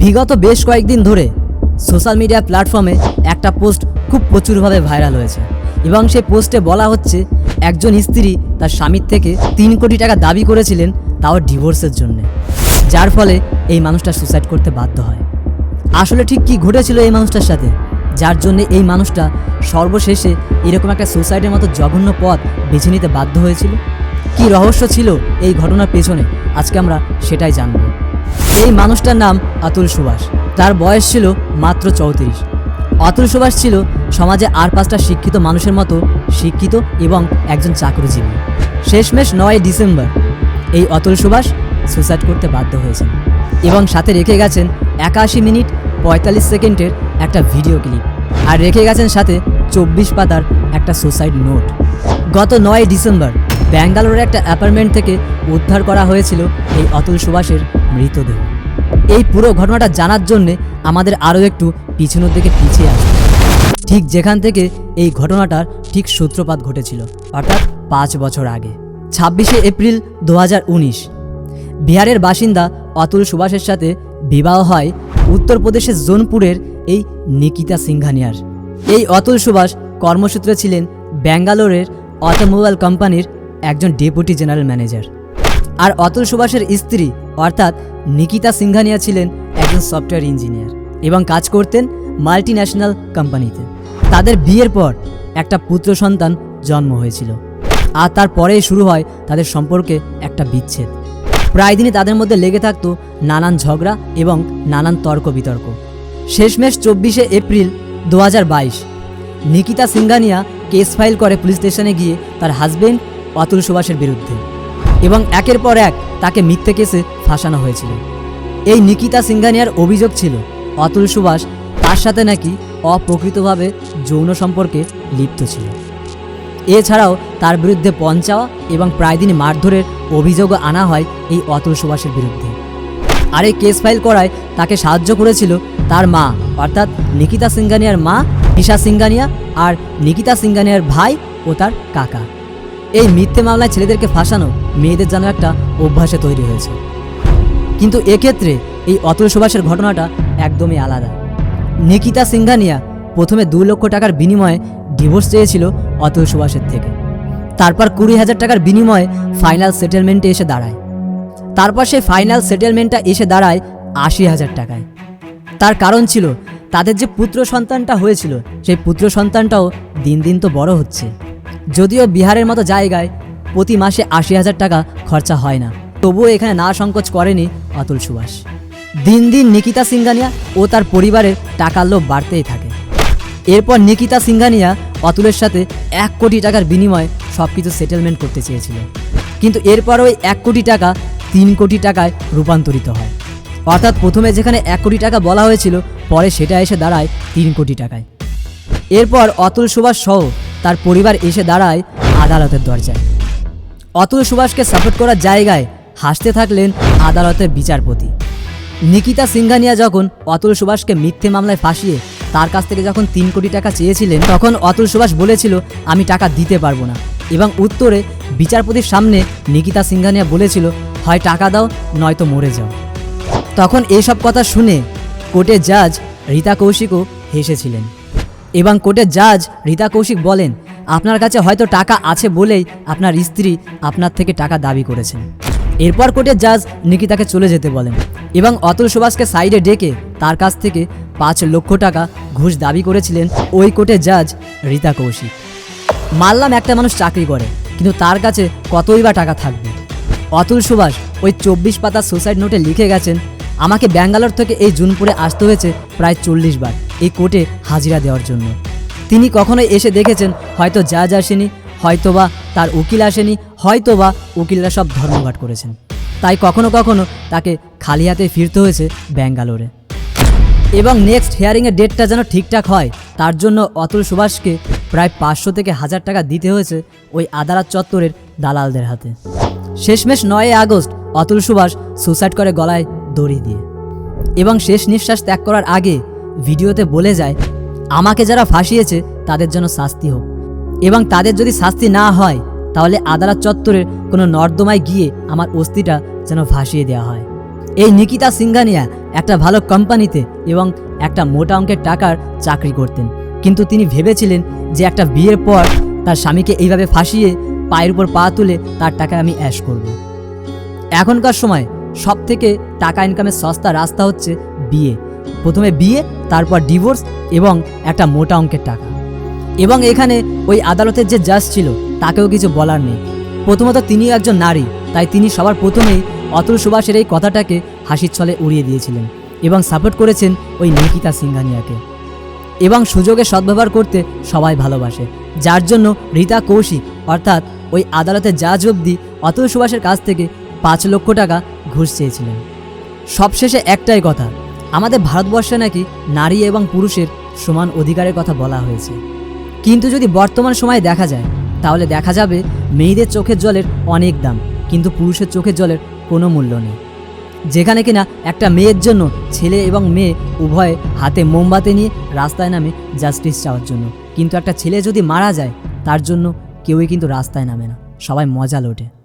বিগত বেশ কয়েকদিন ধরে সোশ্যাল মিডিয়া প্ল্যাটফর্মে একটা পোস্ট খুব প্রচুরভাবে ভাইরাল হয়েছে এবং সেই পোস্টে বলা হচ্ছে, একজন স্ত্রী তার স্বামীর থেকে তিন কোটি টাকা দাবি করেছিলেন তাও ডিভোর্সের জন্য। যার ফলে এই মানুষটা সুসাইড করতে বাধ্য হয়। আসলে ঠিক কি ঘটেছিল এই মানুষটার সাথে? যার জন্য এই মানুষটা সর্বশেষে এরকম একটা সুসাইডের মতো জঘন্য পথ বেছে নিতে বাধ্য হয়েছিল? কি রহস্য ছিল এই ঘটনার পেছনে? আজকে আমরা সেটাই জানব। এই মানুষটার নাম অতুল সুভাষ। তার বয়স ছিল মাত্র চৌত্রিশ। অতুল সুভাষ ছিল সমাজে আর পাঁচটা শিক্ষিত মানুষের মতো শিক্ষিত এবং একজন চাকরিজীবী। শেষমেশ নয় ডিসেম্বর এই অতুল সুভাষ সুসাইড করতে বাধ্য হয়েছেন এবং সাথে রেখে গেছেন একাশি মিনিট পঁয়তাল্লিশ সেকেন্ডের একটা ভিডিও ক্লিপ আর রেখে গেছেন সাথে চব্বিশ পাতার একটা সুসাইড নোট গত নয় ডিসেম্বর ব্যাঙ্গালোরের একটা অ্যাপার্টমেন্ট থেকে উদ্ধার করা হয়েছিল এই অতুল সুভাষের মৃতদেহ। এই পুরো ঘটনাটা জানার জন্যে আমাদের আরও একটু পিছনের দিকে পিছিয়ে আসবে ঠিক যেখান থেকে এই ঘটনাটার ঠিক সূত্রপাত ঘটেছিল, অর্থাৎ পাঁচ বছর আগে, ছাব্বিশে এপ্রিল দু উনিশ। বিহারের বাসিন্দা অতুল সুভাষের সাথে বিবাহ হয় উত্তরপ্রদেশের জোনপুরের এই নিকিতা সিংঘানিয়ার। এই অতুল সুভাষ কর্মসূত্রে ছিলেন ব্যাঙ্গালোরের অটোমোবাইল কোম্পানির একজন ডেপুটি জেনারেল ম্যানেজার। আর অতুল সুভাষের স্ত্রী, অর্থাৎ নিকিতা সিংঘানিয়া ছিলেন একজন সফটওয়্যার ইঞ্জিনিয়ার এবং কাজ করতেন মাল্টি ন্যাশনাল কোম্পানিতে। তাদের বিয়ের পর একটা পুত্র সন্তান জন্ম হয়েছিল। আর তারপরেই শুরু হয় তাদের সম্পর্কে একটা বিচ্ছেদ। প্রায় দিনই তাদের মধ্যে লেগে থাকতো নানান ঝগড়া এবং নানান তর্ক বিতর্ক শেষমেশ চব্বিশে এপ্রিল দু হাজার বাইশ, নিকিতা সিংঘানিয়া কেস ফাইল করে পুলিশ স্টেশনে গিয়ে তার হাজবেন্ড অতুল সুভাষের বিরুদ্ধে। এবং একের পর এক তাকে মিথ্যে কেসে ফাঁসানো হয়েছিল। এই নিকিতা সিংঘানিয়ার অভিযোগ ছিল অতুল সুভাষ তার সাথে নাকি অপ্রকৃতভাবে যৌন সম্পর্কে লিপ্ত ছিল। এছাড়াও তার বিরুদ্ধে পঞ্চাওয়া এবং প্রায় দিনই মারধরের অভিযোগও আনা হয় এই অতুল সুভাষের বিরুদ্ধে। আর এই কেস ফাইল করায় তাকে সাহায্য করেছিল তার মা, অর্থাৎ নিকিতা সিংঘানিয়ার মা ঈশা সিংঘানিয়া আর নিকিতা সিংঘানিয়ার ভাই ও তার কাকা। এই মিথ্যে মামলায় ছেলেদেরকে ফাঁসানো মেয়েদের যেন একটা অভ্যাসে তৈরি হয়েছে। কিন্তু এক্ষেত্রে এই অতুল সুভাষের ঘটনাটা একদমই আলাদা। নিকিতা সিংঘানিয়া প্রথমে দু লক্ষ টাকার বিনিময়ে ডিভোর্স চেয়েছিল অতুল সুভাষের থেকে। তারপর কুড়ি হাজার টাকার বিনিময়ে ফাইনাল সেটেলমেন্টে এসে দাঁড়ায়। তারপর সেই ফাইনাল সেটেলমেন্টটা এসে দাঁড়ায় আশি হাজার টাকায়। তার কারণ ছিল, তাদের যে পুত্র সন্তানটা হয়েছিল, সেই পুত্র সন্তানটাও দিন দিন তো বড় হচ্ছে। যদিও বিহারের মতো জায়গায় প্রতি মাসে আশি হাজার টাকা খরচা হয় না। তবুও এখানে না সংকোচ করেনি অতুল সুভাষ। দিন দিন নিকিতা সিংঘানিয়া ও তার পরিবারের টাকার লোভ বাড়তেই থাকে। এরপর নিকিতা সিংঘানিয়া অতুলের সাথে এক কোটি টাকার বিনিময়ে সব কিছু সেটেলমেন্ট করতে চেয়েছিল। কিন্তু এরপর ওই এক কোটি টাকা তিন কোটি টাকায় রূপান্তরিত হয়। অর্থাৎ প্রথমে যেখানে এক কোটি টাকা বলা হয়েছিল, পরে সেটা এসে দাঁড়ায় তিন কোটি টাকায়। এরপর অতুল সুভাষ সহ তার পরিবার এসে দাঁড়ায় আদালতের দরজায়। অতুল সুভাষকে সাপোর্ট করার জায়গায় হাসতে থাকলেন আদালতের বিচারপতি। নিকিতা সিংঘানিয়া যখন অতুল সুভাষকে মিথ্যে মামলায় ফাঁসিয়ে তার কাছ থেকে যখন তিন কোটি টাকা চেয়েছিলেন, তখন অতুল সুভাষ বলেছিল, আমি টাকা দিতে পারব না। এবং উত্তরে বিচারপতির সামনে নিকিতা সিংঘানিয়া বলেছিল, হয় টাকা দাও, নয়তো মরে যাও। তখন এইসব কথা শুনে কোর্টের জাজ রীতা কৌশিকও হেসেছিলেন। এবং কোর্টের জাজ রীতা কৌশিক বলেন, আপনার কাছে হয়তো টাকা আছে বলেই আপনার স্ত্রী আপনার থেকে টাকা দাবি করেছেন। এরপর কোর্টের জাজ নিকিতাকে চলে যেতে বলেন এবং অতুল সুভাষকে সাইডে ডেকে তার কাছ থেকে পাঁচ লক্ষ টাকা ঘুষ দাবি করেছিলেন ওই কোর্টের জাজ রীতা কৌশিক। মানলাম একটা মানুষ চাকরি করে, কিন্তু তার কাছে কতই বা টাকা থাকবে? অতুল সুভাষ ওই চব্বিশ পাতা সুসাইড নোটে লিখে গেছেন, আমাকে ব্যাঙ্গালোর থেকে এই জুনপুরে আসতে হয়েছে প্রায় চল্লিশ বার। এই কোর্টে হাজিরা দেওয়ার জন্য। তিনি কখনোই এসে দেখেছেন, হয়তো জাজ আসেনি, হয়তোবা তার উকিল আসেনি, হয়তোবা উকিলরা সব ধর্মঘাট করেছেন। তাই কখনো কখনো তাকে খালি হাতে ফিরতে হয়েছে ব্যাঙ্গালোরে। এবং নেক্সট হিয়ারিংয়ের ডেটটা যেন ঠিকঠাক হয়, তার জন্য অতুল সুভাষকে প্রায় পাঁচশো থেকে হাজার টাকা দিতে হয়েছে ওই আদালত চত্বরের দালালদের হাতে। শেষমেশ নয় আগস্ট, অতুল সুভাষ সুসাইড করে গলায় দড়ি দিয়ে। এবং শেষ নিঃশ্বাস ত্যাগ করার আগে ভিডিওতে বলে যায়, আমাকে যারা ফাঁসিয়েছে তাদের জন্য শাস্তি হোক। এবং তাদের যদি শাস্তি না হয়, তাহলে আদালত চত্বরের কোনো নর্দমায় গিয়ে আমার অস্থিটা যেন ভাসিয়ে দেওয়া হয়। এই নিকিতা সিংঘানিয়া একটা ভালো কোম্পানিতে এবং একটা মোটা অঙ্কের টাকার চাকরি করতেন। কিন্তু তিনি ভেবেছিলেন যে একটা বিয়ের পর তার স্বামীকে এইভাবে ফাঁসিয়ে পায়ের উপর পা তুলে তার টাকা আমি অ্যাশ করব। এখনকার সময় সব থেকে টাকা ইনকামের সস্তা রাস্তা হচ্ছে বিয়ে। প্রথমে বিয়ে, তারপর ডিভোর্স এবং একটা মোটা অঙ্কের টাকা। এবং এখানে ওই আদালতের যে জাজ ছিল, তাকেও কিছু বলার নেই। প্রথমত তিনি একজন নারী, তাই তিনি সবার প্রথমেই অতুল সুভাষের এই কথাটাকে হাসির ছলে উড়িয়ে দিয়েছিলেন এবং সাপোর্ট করেছেন ওই নিকিতা সিংহানিয়াকে। এবং সুযোগে সদ্ব্যবহার করতে সবাই ভালোবাসে, যার জন্য রীতা কৌশিক, অর্থাৎ ওই আদালতের জাজ অবধি অতুল সুভাষের কাছ থেকে পাঁচ লক্ষ টাকা ঘুষ চেয়েছিলেন। সবশেষে একটাই কথা আমাদের ভারতবর্ষে নাকি নারী এবং পুরুষের সমান অধিকারের কথা বলা হয়েছে। কিন্তু যদি বর্তমান সময়ে দেখা যায়, তাহলে দেখা যাবে মেয়েদের চোখের জলের অনেক দাম, কিন্তু পুরুষের চোখের জলের কোনো মূল্য নেই। যেখানে কিনা একটা মেয়ের জন্য ছেলে এবং মেয়ে উভয়ে হাতে মোমবাতি নিয়ে রাস্তায় নামে জাস্টিস চাওয়ার জন্য। কিন্তু একটা ছেলে যদি মারা যায়, তার জন্য কেউই কিন্তু রাস্তায় নামে না। সবাই মজা লোটে।